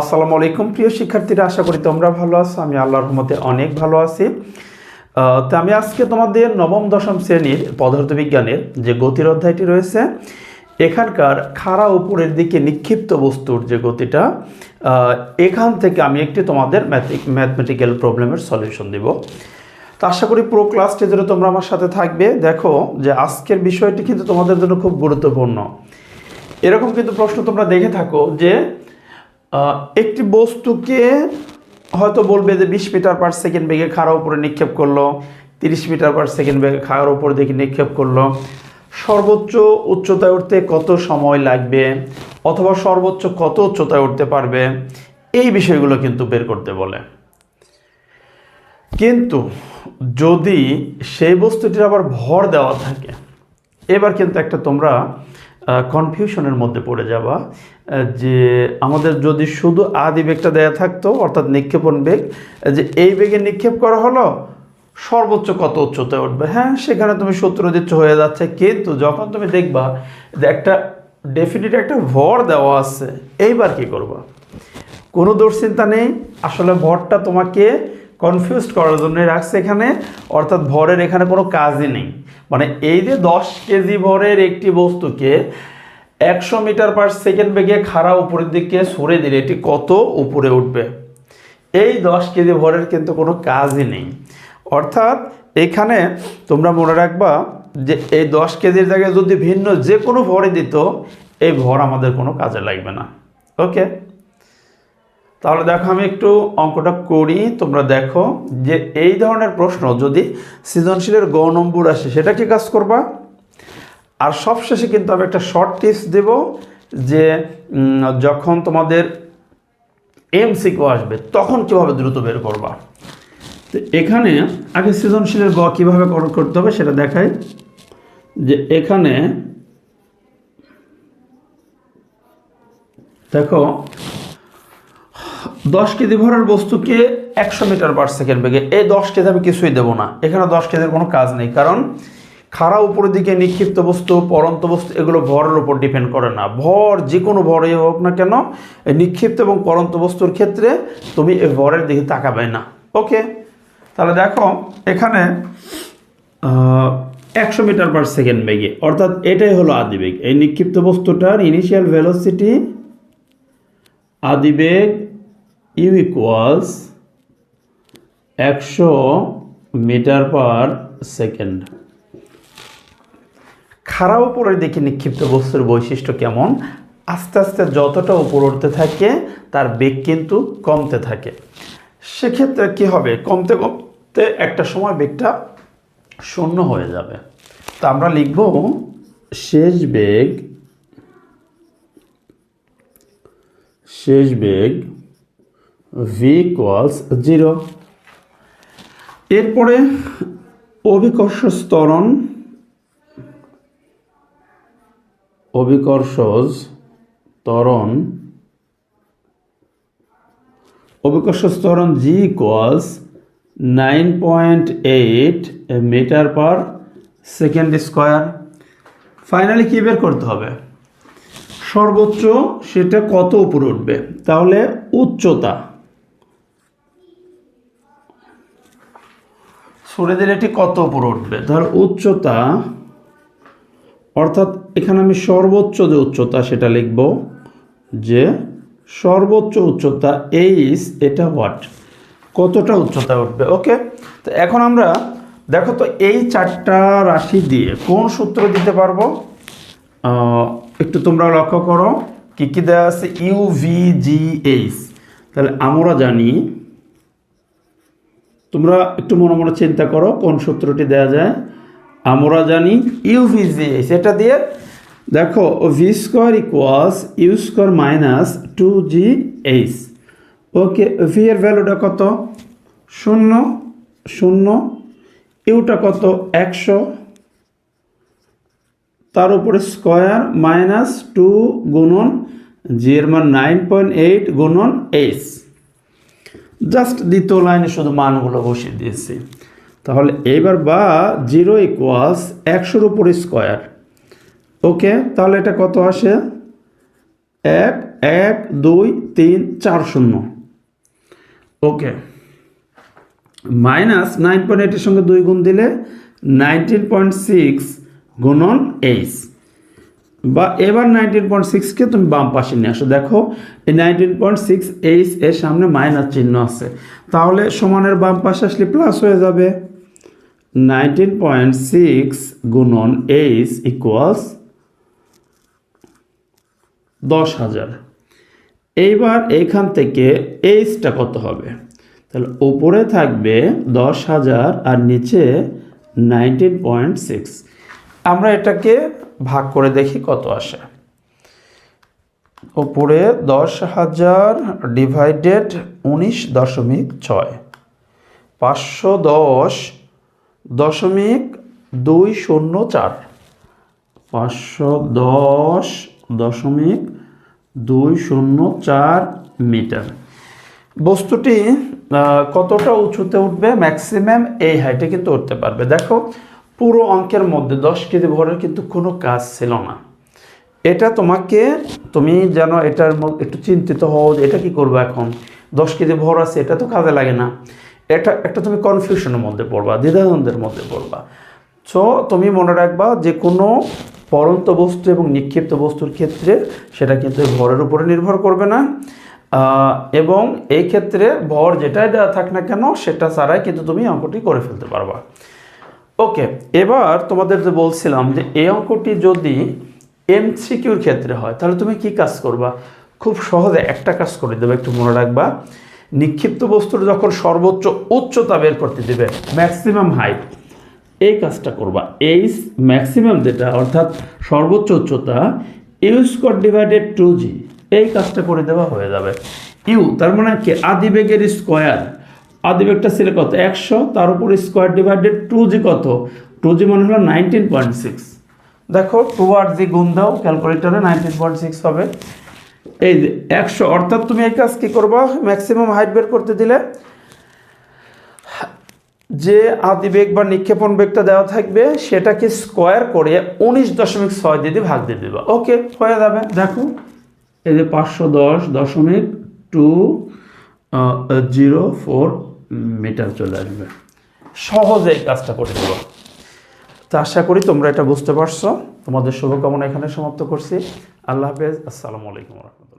আসসালামু আলাইকুম, প্রিয় শিক্ষার্থীরা, আশা করি তোমরা ভালো আছো। আমি আল্লাহর রহমতে অনেক ভালো আছি। তো আমি আজকে তোমাদের নবম, দশম শ্রেণির পদার্থবিজ্ঞানের যে গতির অধ্যায়টি রয়েছে, এখানকার খাড়া উপরের দিকে নিক্ষিপ্ত বস্তুর যে গতিটা এখান থেকে আমি একটি তোমাদের ম্যাথমেটিক্যাল প্রবলেমের সলিউশন দিব। তো আশা করি পুরো ক্লাসটি ধরে তোমরা আমার সাথে থাকবে। দেখো যে আজকের বিষয়টি কিন্তু তোমাদের জন্য খুব গুরুত্বপূর্ণ। এরকম কিন্তু প্রশ্ন তোমরা দেখে থাকো যে একটি বস্তুকে হয়তো বলবে যে বিশ মিটার পার সেকেন্ড বেগে খাড়া উপরে নিক্ষেপ করল, তিরিশ মিটার পার সেকেন্ড বেগে খাড়ার উপর দিকে নিক্ষেপ করল। সর্বোচ্চ উচ্চতায় উঠতে কত সময় লাগবে অথবা সর্বোচ্চ কত উচ্চতায় উঠতে পারবে? এই বিষয়গুলো কিন্তু বের করতে বলে। কিন্তু যদি সেই বস্তুটির আবার ভর দেওয়া থাকে, এবার কিন্তু একটা তোমরা কনফিউশনের মধ্যে পড়ে আহ, যে আমাদের যদি শুধু আদি বেগটা দেয়া থাকতো অর্থাৎ নিক্ষেপণ বেগ যে এই বেগে নিক্ষেপ করা হলো সর্বোচ্চ কত উচ্চতায় উঠবে? হ্যাঁ সেখানে তুমি সূত্র দিচ্ছ হয়ে যাচ্ছে। কিন্তু যখন তুমি দেখবা যে একটা ডেফিনিট একটা ভর দেওয়া আছে এইবার কি করবা? কোনো দুশ্চিন্তা নেই। আসলে ভরটা তোমাকে কনফিউজ করার জন্য রাখছে এখানে, অর্থাৎ ভরের এখানে কোনো কাজই নেই। মানে এই যে দশ কেজি ভরের একটি বস্তুকে একশো মিটার পার সেকেন্ড বেগে খাড়া উপরের দিকে সরে দিলে এটি কত উপরে উঠবে? এই দশ কেজি ভরের কিন্তু কোনো কাজই নেই। অর্থাৎ এখানে তোমরা মনে রাখবা যে এই দশ কেজির জায়গায় যদি ভিন্ন যে কোনো ভরে দিত, এই ভর আমাদের কোনো কাজে লাগবে না। ওকে তাহলে দেখো আমি একটু অঙ্কটা করি, তোমরা দেখো যে এই ধরনের প্রশ্ন যদি সৃজনশীলের গ নম্বর আসে, সেটা কি কাজ করবা? আর সবশেষে কিন্তু আমি একটা শর্ট টিপস দেব যে যখন তোমাদের এমসিকিউ আসবে, তখন কীভাবে দ্রুত বের করবা? তো এখানে আগে সৃজনশীলের গ কীভাবে কর- করতে হবে সেটা দেখাই। যে এখানে দেখো দশ কেজি ভরের বস্তুকে একশো মিটার পার সেকেন্ড বেগে, এই দশ কেজি আমি কিছুই দেবো না। এখানে দশ কেজির কোনো কাজ নেই, কারণ খাড়া উপরের দিকে নিক্ষিপ্ত বস্তু, পরন্ত বস্তু, এগুলো ভরের উপর ডিপেন্ড করে না। ভর যে কোনো ভরে হোক না কেন, এই নিক্ষিপ্ত এবং পরন্ত বস্তুর ক্ষেত্রে তুমি এই ভরের দিকে তাকাবে না। ওকে তাহলে দেখো, এখানে একশো মিটার পার সেকেন্ড বেগে, অর্থাৎ এটাই হলো আদিবেগ। এই নিক্ষিপ্ত বস্তুটার ইনিশিয়াল ভেলোসিটি আদিবেগ ইউ ইকুয়ালস একশো মিটার পার সেকেন্ড। খাড়া উপরের দিকে নিক্ষিপ্ত বস্তুর বৈশিষ্ট্য কেমন? আস্তে আস্তে যতটা উপর উঠতে থাকে, তার বেগ কিন্তু কমতে থাকে। সেক্ষেত্রে কি হবে? কমতে কমতে একটা সময় বেগটা শূন্য হয়ে যাবে। তা আমরা লিখব শেষ বেগ শেষ বেগ ভি ইকুয়ালস জিরো এরপরে অভিকর্ষ স্তরণ অভিকর্ষজ ত্বরণ, অভিকর্ষ স্তরণ g equals nine point eight metre per second square finally কী বের করতে হবে? সর্বোচ্চ সেটা কত উপরে উঠবে? তাহলে উচ্চতা সরে দিলে এটি কত উপরে উঠবে? ধর উচ্চতা, অর্থাৎ এখানে আমি সর্বোচ্চ যে উচ্চতা সেটা লিখব, যে সর্বোচ্চ উচ্চতা এইস এটা হোয়াট কতটা উচ্চতা উঠবে? ওকে? তো এখন আমরা, দেখো তো এই চারটা রাশি দিয়ে কোন সূত্র দিতে পারব? একটু তোমরা লক্ষ্য করো, কী কী দেওয়া আছে? ইউ ভি জি এইচ তাহলে আমরা জানি তোমরা একটু মনে মনে চিন্তা করো, কোন সূত্রটি দেওয়া যায়? আমরা জানি ইউ ভি জি এটা দিয়ে দেখো v square equals u square minus two g h okay v এর ভ্যালুটা কত? শূন্য শূন্য। ইউটা কত? একশো। তার উপরে স্কোয়ার মাইনাস টু গুণন জি এর মান নাইন পয়েন্ট এইট গুণন এইচ জাস্ট দ্বিতীয় লাইনে শুধু মানগুলো বসিয়ে দিয়েছি। তাহলে এইবার বা জিরো ইকুয়ালস একশোর উপরে স্কোয়ার। ওকে, তাহলে এটা কত আসে? এক এক, দুই, তিন, চার, শূন্য। ওকে। মাইনাস নাইন পয়েন্ট এইটের সঙ্গে দুই গুণ দিলে নাইনটিন পয়েন্ট সিক্স গুণন এইচ। বা এবার নাইনটিন পয়েন্ট সিক্সকে তুমি বাম পাশে নিয়ে আসো। দেখো, এই নাইনটিন পয়েন্ট সিক্স এইচ এর সামনে মাইনাস চিহ্ন আছে। তাহলে সমানের বাম পাশে আসলে প্লাস হয়ে যাবে। নাইনটিন পয়েন্ট সিক্স গুণন এইচ ইকুয়ালস দশ হাজার। এইবার এইখান থেকে এইচটা কত হবে? তাহলে উপরে থাকবে দশ হাজার আর নিচে নাইনটিন পয়েন্ট সিক্স আমরা এটাকে ভাগ করে দেখি কত আসে। উপরে দশ হাজার ডিভাইডেড উনিশ দশমিক ছয়। পাঁচশো দশ দশমিক দুই শূন্য চার। পাঁচশো দশ দশমিক দুই শূন্য চার মিটার। বস্তুটি কতটা উঁচুতে উঠবে? ম্যাক্সিমাম এই হাইটে কিন্তু উঠতে পারবে। দেখো পুরো অঙ্কের মধ্যে দশ কেজি ভরের কিন্তু কোনো কাজ ছিল না। এটা তোমাকে, তুমি যেন এটার একটু চিন্তিত হও যে এটা কি করব এখন? দশ কেজি ভর আছে, এটা তো কাজে লাগে না। এটা, একটা তুমি কনফিউশনের মধ্যে পড়বা, দ্বিধাদ্বন্দ্বের মধ্যে পড়বা। সো তুমি মনে রাখবা যে কোনো পরন্ত বস্তু এবং নিক্ষিপ্ত বস্তুর ক্ষেত্রে সেটা কিন্তু ভরের উপরে নির্ভর করবে না। এবং এই ক্ষেত্রে ভর যেটাই দেওয়া থাক না কেন, সেটা ছাড়াই কিন্তু তুমি অঙ্কটি করে ফেলতে পারবা। ওকে এবার তোমাদের যে বলছিলাম যে এই অঙ্কটি যদি এমসিকিউর ক্ষেত্রে হয়, তাহলে তুমি কি কাজ করবা? খুব সহজে একটা কাজ করে দেবে, একটু মনে রাখবা। নিক্ষিপ্ত বস্তুর যখন সর্বোচ্চ উচ্চতা বের করতে দেবে ম্যাক্সিমাম হাইট এই কাজটা করবা। এই ম্যাক্সিমাম যেটা, অর্থাৎ সর্বোচ্চ উচ্চতা u square divided two g এই কাজটা করে দেওয়া হয়ে যাবে। ইউ তার মানে কি? আদিবেগের স্কোয়ার আদিবেগটা ছিল কত? একশো, তার উপর স্কোয়ার ডিভাইডেড টু জি কত? টু জি মানে হলো নাইনটিন পয়েন্ট সিক্স দেখো টু আর জি গুণ দাও ক্যালকুলেটরে নাইনটিন পয়েন্ট সিক্স হবে। এই যে একশো, অর্থাৎ তুমি এই কাজ কী করবা? ম্যাক্সিমাম হাইট বের করতে দিলে যে আদিবেগ বা নিক্ষেপণ বেগটা দেওয়া থাকবে, সেটাকে স্কোয়ার করে উনিশ দশমিক ছয় দিয়ে ভাগ দিয়ে দেবা। ওকে, হয়ে যাবে। দেখো, এই যে পাঁচশো দশ দশমিক টু জিরো ফোর মিটার চলে আসবে। সহজে এই কাজটা করে দেব তো আশা করি তোমরা এটা বুঝতে পারছ। তোমাদের শুভকামনা এখানে সমাপ্ত করছি। আল্লাহ হাফেজ। আসসালামু আলাইকুম রহমতুল্লাহ।